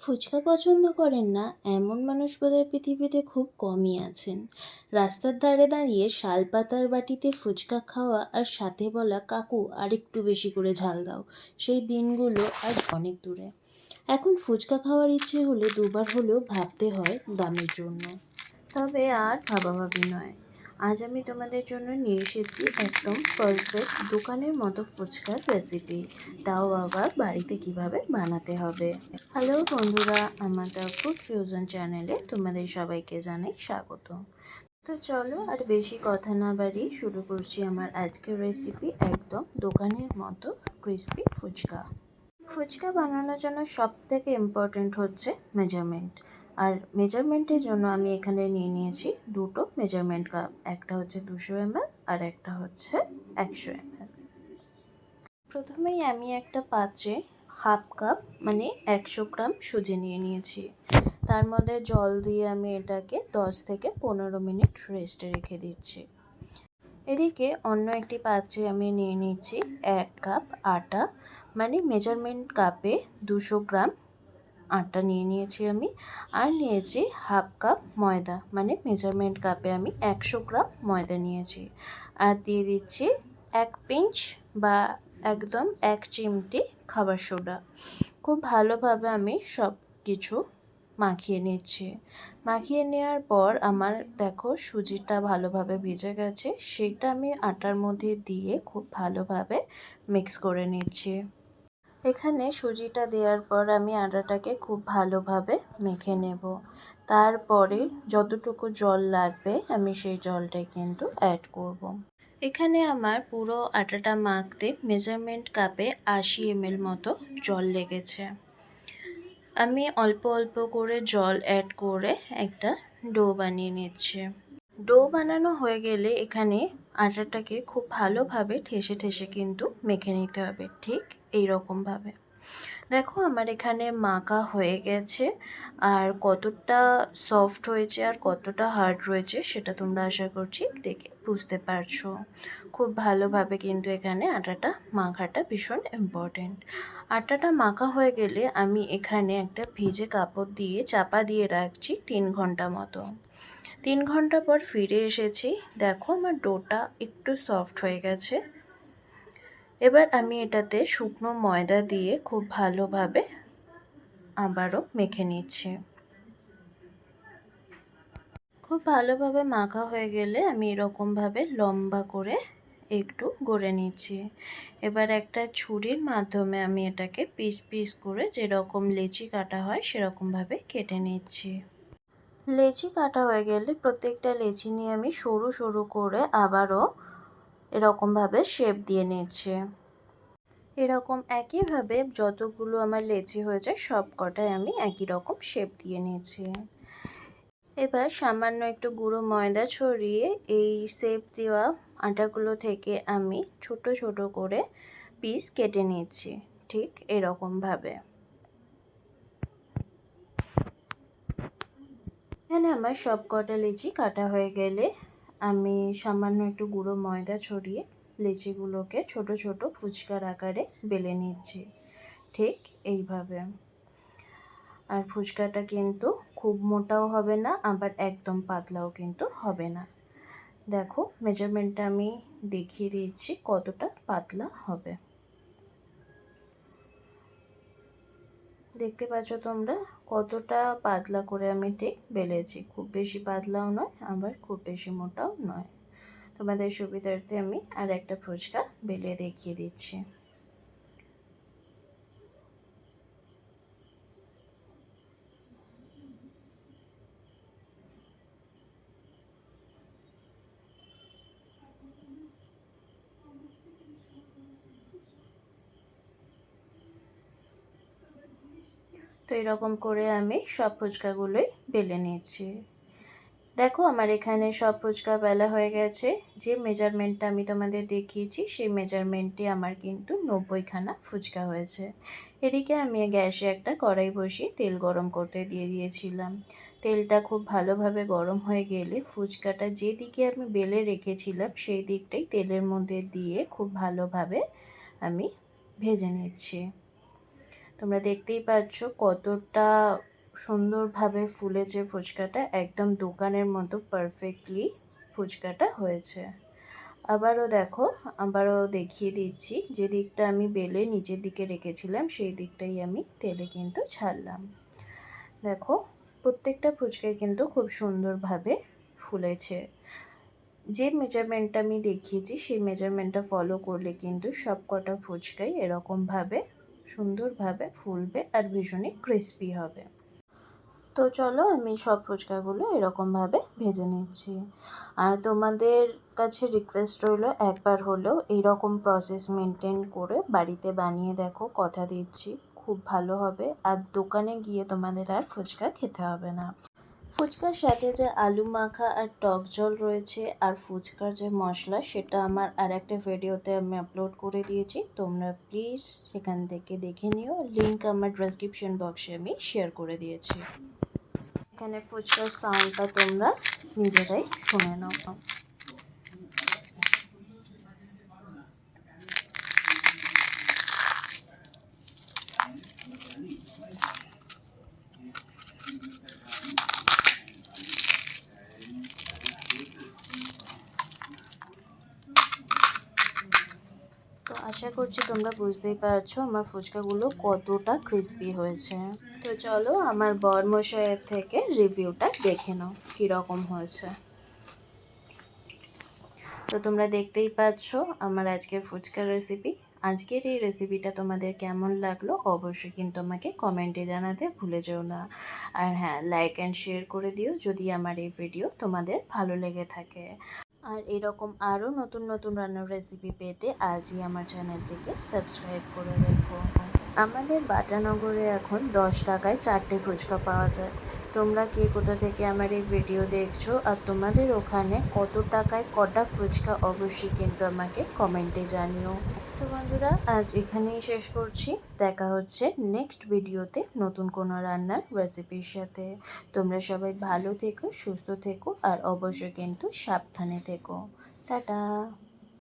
ফুচকা পছন্দ করেন না, এমন মানুষ বোধহয় পৃথিবীতে খুব কমই আছেন। রাস্তার ধারে দাঁড়িয়ে শাল পাতার বাটিতে ফুচকা খাওয়া আর সাথে বলা, কাকু, আরেকটু বেশি করে ঝাল দাও, সেই দিনগুলো আজ অনেক দূরে। এখন ফুচকা খাওয়ার ইচ্ছে হলে দুবার হলেও ভাবতে হয় দামের জন্য। তবে আর ভাবাভাবি নয়। আজ আমি তোমাদের জন্য নিয়ে এসেছি একদম পারফেক্ট দোকানের মতো ফুচকার রেসিপি তাও আবার বাড়িতে কীভাবে বানাতে হবে? হ্যালো বন্ধুরা, আমার দ্য ফুড ফিউশন চ্যানেলে তোমাদের সবাইকে জানাই স্বাগত। তো চলো আর বেশি কথা না বাড়ি শুরু করছি আমার আজকের রেসিপি একদম দোকানের মতো ক্রিস্পি ফুচকা। ফুচকা বানানোর জন্য সব থেকে ইম্পর্টেন্ট হচ্ছে মেজারমেন্ট আর মেজারমেন্টের জন্য আমি এখানে নিয়ে নিয়েছি দুটো মেজারমেন্ট কাপ একটা হচ্ছে দুশো এমএল আর একটা হচ্ছে একশো এমএল। প্রথমেই আমি একটা পাত্রে হাফ কাপ মানে একশো গ্রাম সুজি নিয়ে নিয়েছি। তার মধ্যে জল দিয়ে আমি এটাকে দশ থেকে পনেরো মিনিট রেস্টে রেখে দিচ্ছি। এদিকে অন্য একটি পাত্রে আমি নিয়ে নিচ্ছি এক কাপ আটা মানে মেজারমেন্ট কাপে দুশো গ্রাম আটা নিয়ে নিয়েছি আমি। আর নিয়েছি হাফ কাপ ময়দা মানে মেজারমেন্ট কাপে আমি একশো গ্রাম ময়দা নিয়েছি। আর দিয়ে দিচ্ছি এক পিঞ্চ বা একদম এক চিমটি খাবার সোডা। খুব ভালোভাবে আমি সব কিছু মাখিয়ে নিচ্ছি। মাখিয়ে নেওয়ার পর আমার দেখো সুজিটা ভালোভাবে ভিজে গেছে, সেটা আমি আটার মধ্যে দিয়ে খুব ভালোভাবে মিক্স করে নিচ্ছি। এখানে সুজিটা দেওয়ার পর আমি আটাটাকে খুব ভালোভাবে মেখে নেব। তারপরে যতটুকু জল লাগবে আমি সেই জলটাই কিন্তু অ্যাড করব। এখানে আমার পুরো আটাটা মাখতে মেজারমেন্ট কাপে আশি এমএল মতো জল লেগেছে। আমি অল্প অল্প করে জল অ্যাড করে একটা ডো বানিয়ে নিচ্ছি। ডো বানানো হয়ে গেলে এখানে আটাটাকে খুব ভালোভাবে ঠেসে ঠেসে কিন্তু মেখে নিতে হবে, ঠিক? এই রকমভাবে দেখো আমার এখানে মাখা হয়ে গেছে, আর কতটা সফট হয়েছে আর কতটা হার্ড রয়েছে সেটা তোমরা আশা করছি দেখে বুঝতে পারছ। খুব ভালোভাবে কিন্তু এখানে আটাটা মাখাটা ভীষণ ইম্পর্টেন্ট আটাটা মাখা হয়ে গেলে আমি এখানে একটা ভিজে কাপড় দিয়ে চাপা দিয়ে রাখছি তিন ঘণ্টা মতো। তিন ঘণ্টা পর ফিরে এসেছি। দেখো আমার ডোটা একটু সফট হয়ে গেছে। এবার আমি এটাতে শুকনো ময়দা দিয়ে খুব ভালোভাবে আবারও মেখে নিচ্ছি। খুব ভালোভাবে মাখা হয়ে গেলে আমি এরকমভাবে লম্বা করে একটু গড়ে নিচ্ছি। এবার একটা ছুরির মাধ্যমে আমি এটাকে পিস পিস করে যেরকম লেচি কাটা হয় সেরকমভাবে কেটে নিচ্ছি। লেচি কাটা হয়ে গেলে প্রত্যেকটা লেচি নিয়ে আমি সরু সরু করে আবারও এরকমভাবে শেপ দিয়ে নিচ্ছি এরকম একইভাবে যতগুলো আমার লেচি হয়েছে সব কটাই আমি একই রকম শেপ দিয়ে নিয়েছি। এবার সামান্য একটু গুঁড়ো ময়দা ছড়িয়ে এই শেপ দেওয়া আটাগুলো থেকে আমি ছোট ছোট করে পিস কেটে নিচ্ছি ঠিক এরকমভাবে। এখানে আমার সব কটা লিচি কাটা হয়ে গেলে আমি সামান্য একটু গুঁড়ো ময়দা ছড়িয়ে লেচিগুলোকে ছোট ছোট ফুচকার আকারে বেলে নিচ্ছি। ঠিক এইভাবে। আর ফুচকাটা কিন্তু খুব মোটাও হবে না, আবার একদম পাতলাও কিন্তু হবে না। দেখো মেজারমেন্টটা আমি দেখিয়ে দিচ্ছি কতটা পাতলা হবে। দেখতে পাচ্ছ তোমরা কতটা পাতলা করে আমি ঠিক বেলেছি। খুব বেশি পাতলাও নয়, আবার খুব বেশি মোটাও নয়। তোমাদের সুবিধার্থে আমি আর একটা ফুচকা বেলে দেখিয়ে দিচ্ছি। তো এরকম করে আমি সব ফুচকাগুলোই বেলে নিয়েছি। দেখো আমার এখানে সব ফুচকা বেলা হয়ে গেছে। যে মেজারমেন্টটা আমি তোমাদের দেখিয়েছি, সেই মেজারমেন্টটি আমার কিন্তু নব্বইখানা ফুচকা হয়েছে। এদিকে আমি গ্যাসে একটা কড়াই বসিয়ে তেল গরম করতে দিয়ে দিয়েছিলাম। তেলটা খুব ভালোভাবে গরম হয়ে গেলে ফুচকাটা যেদিকে আমি বেলে রেখেছিলাম, সেই দিকটাই তেলের মধ্যে দিয়ে খুব ভালোভাবে আমি ভেজে নিচ্ছি। তোমরা দেখতেই পাচ্ছ কতটা সুন্দরভাবে ফুলেছে ফুচকাটা। একদম দোকানের মতো পারফেক্টলি ফুচকাটা হয়েছে। আবারও দেখো, আবারও দেখিয়ে দিচ্ছি, যে দিকটা আমি বেলে নিচের দিকে রেখেছিলাম, সেই দিকটাই আমি তেলে কিন্তু ছাড়লাম। দেখো, প্রত্যেকটা ফুচকাই কিন্তু খুব সুন্দরভাবে ফুলেছে। যে মেজারমেন্টটা আমি দেখিয়েছি, সেই মেজারমেন্টটা ফলো করলে কিন্তু সব কটা ফুচকাই এরকমভাবে সুন্দরভাবে ফুলবে আর ভীষণই ক্রিস্পি হবে। তো চলো আমি সব ফুচকাগুলো এরকমভাবে ভেজে নিচ্ছি। আর তোমাদের কাছে রিকোয়েস্ট রইল, একবার হলেও এইরকম প্রসেস মেনটেন করে বাড়িতে বানিয়ে দেখো, কথা দিচ্ছি, খুব ভালো হবে। আর দোকানে গিয়ে তোমাদের আর ফুচকা খেতে হবে না। ফুচকার সাথে যে আলু মাখা আর টক জল রয়েছে আর ফুচকার যে মশলা, সেটা আমার আর একটা ভিডিওতে আমি আপলোড করে দিয়েছি। তোমরা প্লিজ সেখান থেকে দেখে নিও। লিঙ্ক আমার ডেসক্রিপশন বক্সে আমি শেয়ার করে দিয়েছি। এখানে ফুচকার সাউন্ডটা তোমরা নিজেরাই শুনে নাও তো আশা করছি তোমরা বুঝতেই পারছ আমার ফুচকাগুলো কতটা ক্রিস্পি হয়েছে। তো চলো আমার বরমশাইয়ের থেকে রিভিউটা দেখে নাও কীরকম হয়েছে। তো তোমরা দেখতেই পাচ্ছ আমার আজকের ফুচকা রেসিপি আজকের এই রেসিপিটা তোমাদের কেমন লাগল অবশ্যই কিন্তু আমাকে কমেন্টে জানাতে ভুলে যেও না। আর হ্যাঁ লাইক অ্যান্ড শেয়ার করে দিও যদি আমার এই ভিডিও তোমাদের ভালো লেগে থাকে। আর এরকম আরও নতুন নতুন রান্নার রেসিপি পেতে আজই আমার চ্যানেলটিকে সাবস্ক্রাইব করে রেখো। আমাদের বাটানগরে এখন দশ টাকায় চারটে ফুচকা পাওয়া যায়। তোমরা কে কোথা থেকে আমার এই ভিডিও দেখছ আর তোমাদের ওখানে কত টাকায় কটা ফুচকা অবশ্যই কিন্তু আমাকে কমেন্টে জানিও। তো বন্ধুরা, আজ এখানেই শেষ করছি। দেখা হচ্ছে নেক্সট ভিডিওতে নতুন কোনো রান্নার রেসিপির সাথে। তোমরা সবাই ভালো থেকো, সুস্থ থেকো আর অবশ্যই কিন্তু সাবধানে থেকো। টাটা।